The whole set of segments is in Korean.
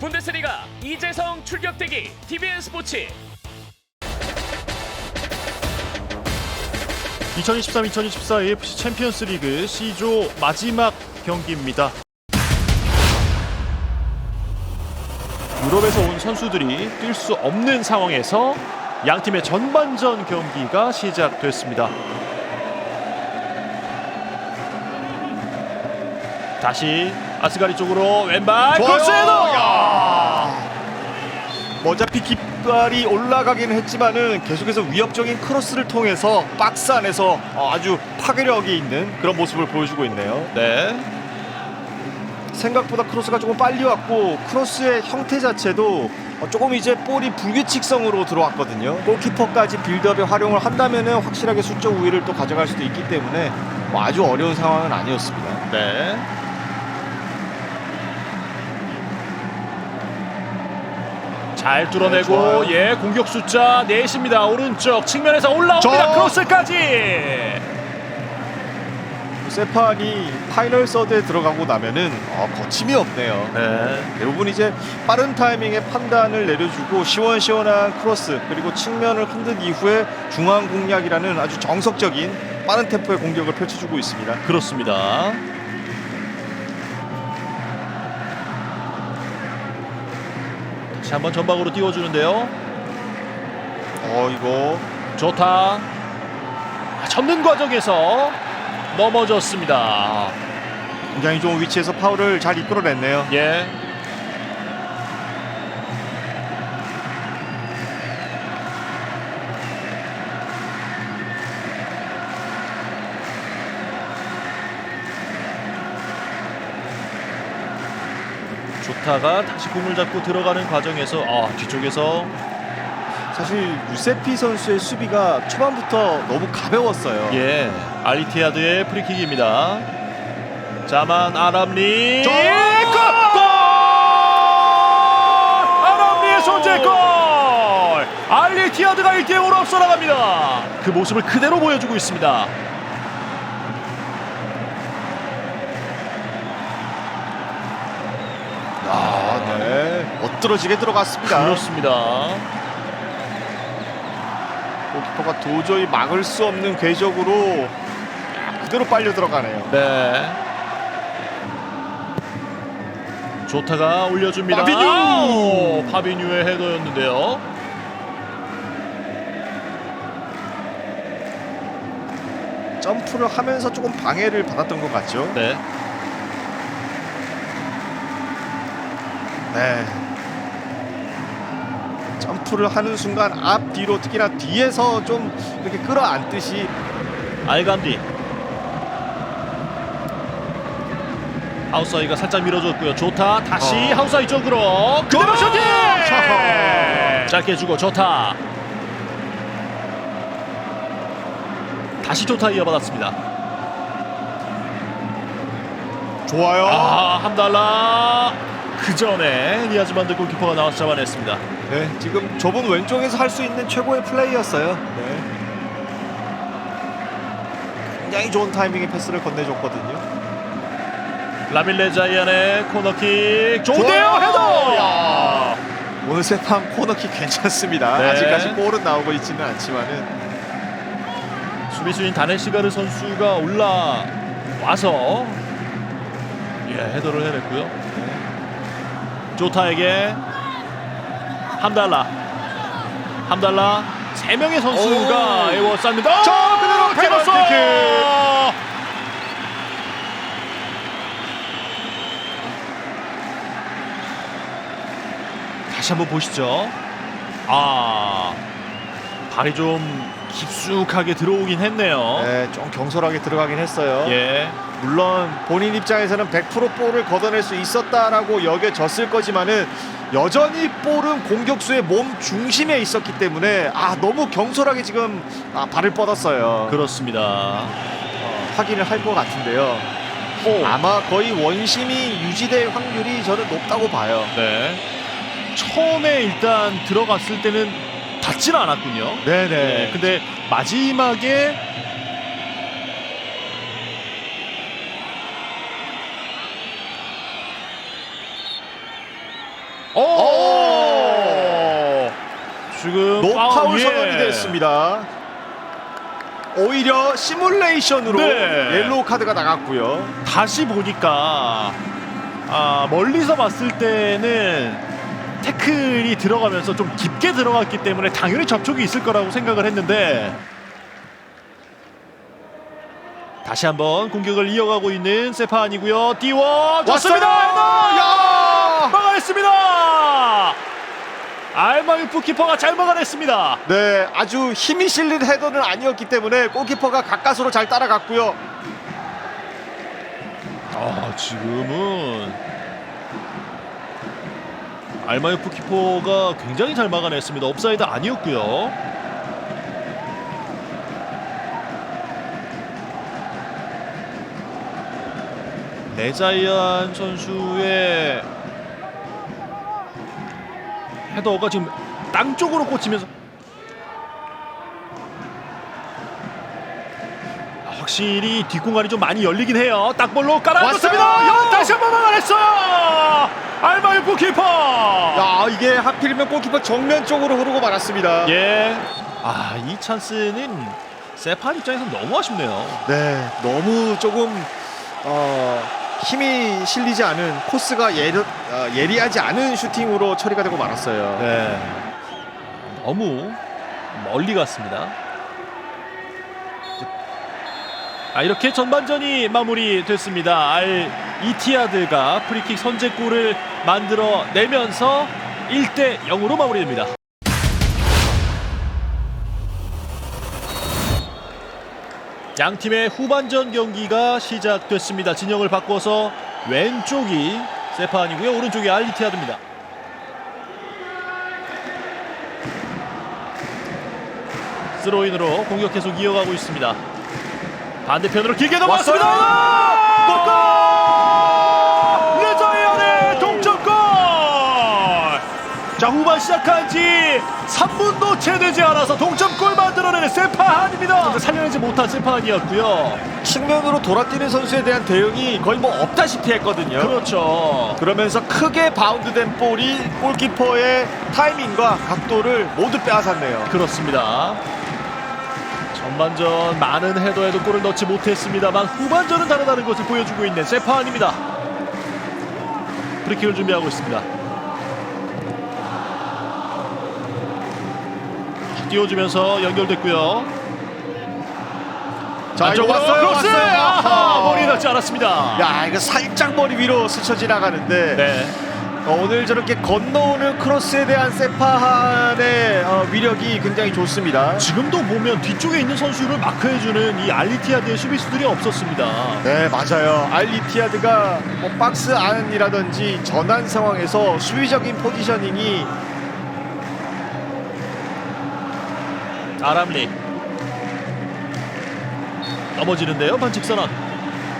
분데스리가 이재성 출격대기 TVN 스포츠 2023-2024 AFC 챔피언스 리그 C조 마지막 경기입니다. 유럽에서 온 선수들이 뛸 수 없는 상황에서 양 팀의 전반전 경기가 시작됐습니다. 다시 아스가리 쪽으로 왼발. 크로스헤더! 야. 어차피 깃발이 올라가기는 했지만은 계속해서 위협적인 크로스를 통해서 박스 안에서 어, 아주 파괴력이 있는 그런 모습을 보여주고 있네요. 네. 생각보다 크로스가 조금 빨리 왔고 크로스의 형태 자체도 어, 조금 이제 볼이 불규칙성으로 들어왔거든요. 골키퍼까지 빌드업에 활용을 한다면은 확실하게 수적 우위를 또 가져갈 수도 있기 때문에 뭐 아주 어려운 상황은 아니었습니다. 네. 잘 뚫어내고 네, 좋아요. 예 공격 숫자 넷입니다 오른쪽 측면에서 올라옵니다 저- 크로스까지 세판이 파이널 서드에 들어가고 나면은 어, 거침이 없네요. 네. 대부분 이제 빠른 타이밍에 판단을 내려주고 시원시원한 크로스 그리고 측면을 흔든 이후에 중앙 공략이라는 아주 정석적인 빠른 템포의 공격을 펼쳐주고 있습니다. 그렇습니다 다시 한번 전방으로 띄워주는데요. 어 이거 좋다. 아, 접는 과정에서 넘어졌습니다. 굉장히 좋은 위치에서 파울을 잘 이끌어냈네요. 예 조타가 다시 공을 잡고 들어가는 과정에서 아 뒤쪽에서 사실 유세피 선수의 수비가 초반부터 너무 가벼웠어요. 예 알리티아드의 프리킥입니다. 자만 아람리 저- 골! 아람리의 선제 골 알리티아드가 1대0으로 앞서 나갑니다. 그 모습을 그대로 보여주고 있습니다. 멋들어지게 들어갔습니다. 그렇습니다. 골키퍼가 도저히 막을 수 없는 궤적으로 그대로 빨려 들어가네요. 네. 조타가 올려줍니다. 파비뉴! 오, 파비뉴의 헤더였는데요. 점프를 하면서 조금 방해를 받았던 것 같죠. 네. 네. 점프를 하는 순간 앞 뒤로 특히나 뒤에서 좀 이렇게 끌어안듯이 알감디 하우사이가 살짝 밀어줬고요 좋다 다시 어. 하우사이 쪽으로 그대로 굿! 슈팅 샤하. 짧게 주고 좋다 다시 좋다 이어받았습니다 좋아요. 아 함달라 그 전에 니아즈만드 골키퍼가 나와서 잡아냈습니다 네, 지금 좁은 왼쪽에서 할 수 있는 최고의 플레이였어요. 네. 굉장히 좋은 타이밍에 패스를 건네줬거든요. 라밀레 자이안의 코너킥 좋은데요 좋아요. 헤더 야. 오늘 세판 코너킥 괜찮습니다. 네. 아직까지 골은 나오고 있지는 않지만은 수비수인 다네시가르 선수가 올라와서 예 헤더를 해냈고요. 조타에게 함달라 함달라 세 명의 선수가 오. 에워 쌌는데 자, 그대로 페널티킥. 다시 한번 보시죠. 아 발이 좀 깊숙하게 들어오긴 했네요. 네, 좀 경솔하게 들어가긴 했어요. 예. 물론 본인 입장에서는 100% 볼을 걷어낼 수 있었다라고 여겨졌을 거지만은 여전히 볼은 공격수의 몸 중심에 있었기 때문에 아 너무 경솔하게 지금 아, 발을 뻗었어요. 그렇습니다. 어, 확인을 할 것 같은데요. 오. 아마 거의 원심이 유지될 확률이 저는 높다고 봐요. 네. 처음에 일단 들어갔을 때는 닿지는 않았군요. 네네. 네, 근데 마지막에 오! 지금 노파울 아, 예. 선언이 됐습니다. 오히려 시뮬레이션으로 네. 옐로우 카드가 나갔고요. 다시 보니까 아, 멀리서 봤을 때는 태클이 들어가면서 좀 깊게 들어갔기 때문에 당연히 접촉이 있을 거라고 생각을 했는데 다시 한번 공격을 이어가고 있는 세파안이고요. 띄워줬습니다. 막아냈습니다. 알마유프 키퍼가 잘 막아냈습니다. 네, 아주 힘이 실린 헤더는 아니었기 때문에 골키퍼가 가까스로 잘 따라갔고요. 아 지금은 알마요프 키퍼가 굉장히 잘 막아냈습니다. 업사이드 아니었고요. 레자이안 선수의 헤더가 지금 땅 쪽으로 꽂히면서 아, 확실히 뒷공간이 좀 많이 열리긴 해요. 딱볼로 깔아줬습니다. 다시 한번 막아냈어요. 알마유프 키퍼. 야, 이게 하필이면 골키퍼 정면 쪽으로 흐르고 말았습니다. 예. 아, 이 찬스는 세판 입장에서 너무 아쉽네요. 네, 너무 조금 어, 힘이 실리지 않은 코스가 예리, 어, 예리하지 않은 슈팅으로 처리가 되고 말았어요. 네. 너무 멀리 갔습니다. 아, 이렇게 전반전이 마무리됐습니다. 알 이티아드가 프리킥 선제골을 만들어 내면서 1대 0으로 마무리됩니다. 양 팀의 후반전 경기가 시작됐습니다. 진영을 바꿔서 왼쪽이 세판이고요. 오른쪽이 알리티아드입니다. 스로인으로 공격 계속 이어가고 있습니다. 반대편으로 길게 넘어왔습니다. 골! 레자이안의 동점골! 자 후반 시작한 지 3분도 채 되지 않아서 동점골 만들어내는 세파한입니다. 살려내지 못한 세파한이었고요. 측면으로 돌아뛰는 선수에 대한 대응이 거의 뭐 없다시피 했거든요. 그렇죠. 그러면서 크게 바운드된 볼이 골키퍼의 타이밍과 각도를 모두 빼앗았네요. 그렇습니다. 전반전 많은 헤더에도 골을 넣지 못했습니다만 후반전은 다르다는 것을 보여주고 있는 세파안입니다. 프리킥을 준비하고 있습니다. 띄워주면서 연결됐고요. 자, 이거 왔어요, 크로스! 아하, 머리에 닿지 않았습니다. 야, 이거 살짝 머리 위로 스쳐 지나가는데 네. 어, 오늘 저렇게 건너오는 크로스에 대한 세파한의 어, 위력이 굉장히 좋습니다. 지금도 보면 뒤쪽에 있는 선수를 마크해주는 이 알리티아드의 수비수들이 없었습니다. 네, 맞아요. 알리티아드가 뭐 박스 안이라든지 전환 상황에서 수비적인 포지셔닝이 아람리 넘어지는데요 반칙 선언.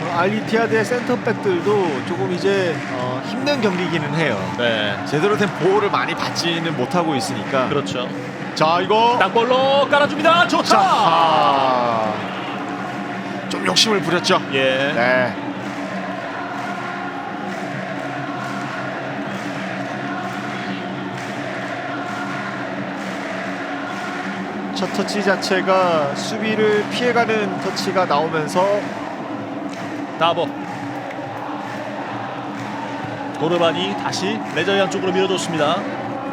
어, 알리티아드의 센터백들도 조금 이제 어, 힘든 경기기는 해요. 네. 제대로 된 보호를 많이 받지는 못하고 있으니까. 그렇죠. 자, 이거 땅볼로 깔아줍니다. 좋다. 자, 아, 좀 욕심을 부렸죠. 예. 네. 첫 터치 자체가 수비를 피해가는 터치가 나오면서 나버. 도르반이 다시 레자이안 쪽으로 밀어줬습니다.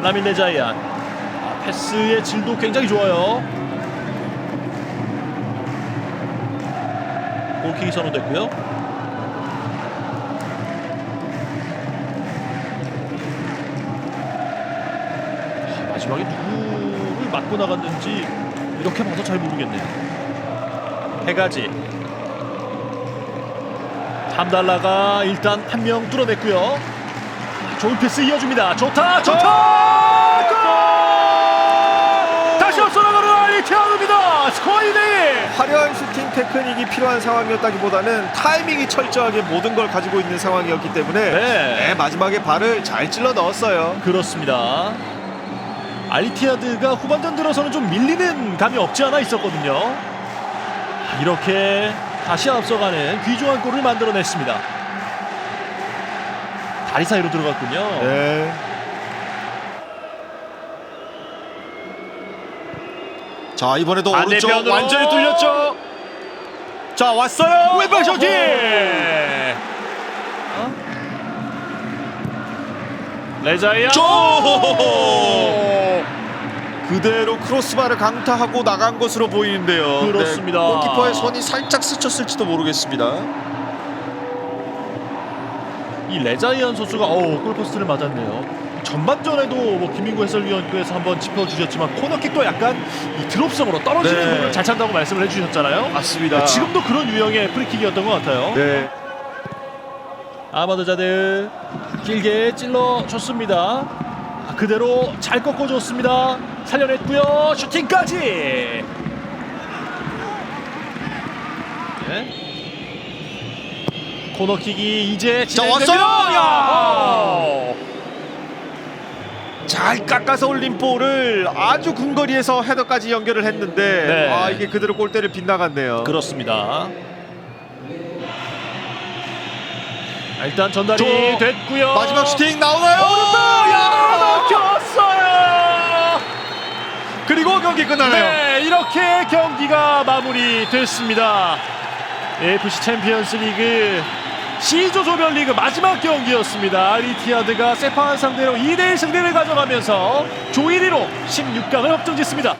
라민 레자이안. 아, 패스의 질도 굉장히 좋아요. 골킥이 선언됐고요. 아, 마지막에 누구를 맞고 나갔는지 이렇게 봐서 잘 모르겠네요. 해가지 함달라가 일단 한 명 뚫어냈고요. 좋은 패스 이어줍니다. 좋다, 좋다. 골! 다시 앞서 나가는 알리티아입니다. 스코어 2대1. 화려한 슈팅 테크닉이 필요한 상황이었다기보다는 타이밍이 철저하게 모든 걸 가지고 있는 상황이었기 때문에 네. 네, 마지막에 발을 잘 찔러 넣었어요. 그렇습니다. 알리티아드가 후반전 들어서는 좀 밀리는 감이 없지 않아 있었거든요. 이렇게 다시 앞서가는 귀중한 골을 만들어냈습니다. 다리 사이로 들어갔군요. 네. 자 이번에도 반대편으로. 완전히 뚫렸죠. 자 왔어요. 왼발 슈팅. 어? 레자이아. 그대로 크로스바를 강타하고 나간 것으로 보이는데요. 그렇습니다. 네, 골키퍼의 손이 살짝 스쳤을지도 모르겠습니다. 이 레자이안 선수가 어 골포스트를 맞았네요. 전반전에도 뭐 김민구 해설위원께서 한번 짚어주셨지만 코너킥도 약간 이 드롭성으로 떨어지는 네. 부분을 잘 찬다고 말씀을 해주셨잖아요. 맞습니다. 지금도 그런 유형의 프리킥이었던 것 같아요. 네. 아마드 자드 길게 찔러 줬습니다. 아, 그대로 잘 꺾어줬습니다. 살려냈고요. 슈팅까지. 네. 코너킥이 이제 자, 진행됩니다. 왔어요! 야! 잘 깎아서 올린 볼을 아주 근거리에서 헤더까지 연결을 했는데 네. 아 이게 그대로 골대를 빗나갔네요. 그렇습니다. 아, 일단 전달이 저 됐고요. 마지막 슈팅 나오나요? 야, 막혔어요. 그리고 경기 끝나네요. 네, 이렇게 경기가 마무리됐습니다. AFC 챔피언스 리그 C조 조별리그 마지막 경기였습니다. 아리티아드가 세파한 상대로 2대1 승리를 가져가면서 조 1위로 16강을 확정짓습니다.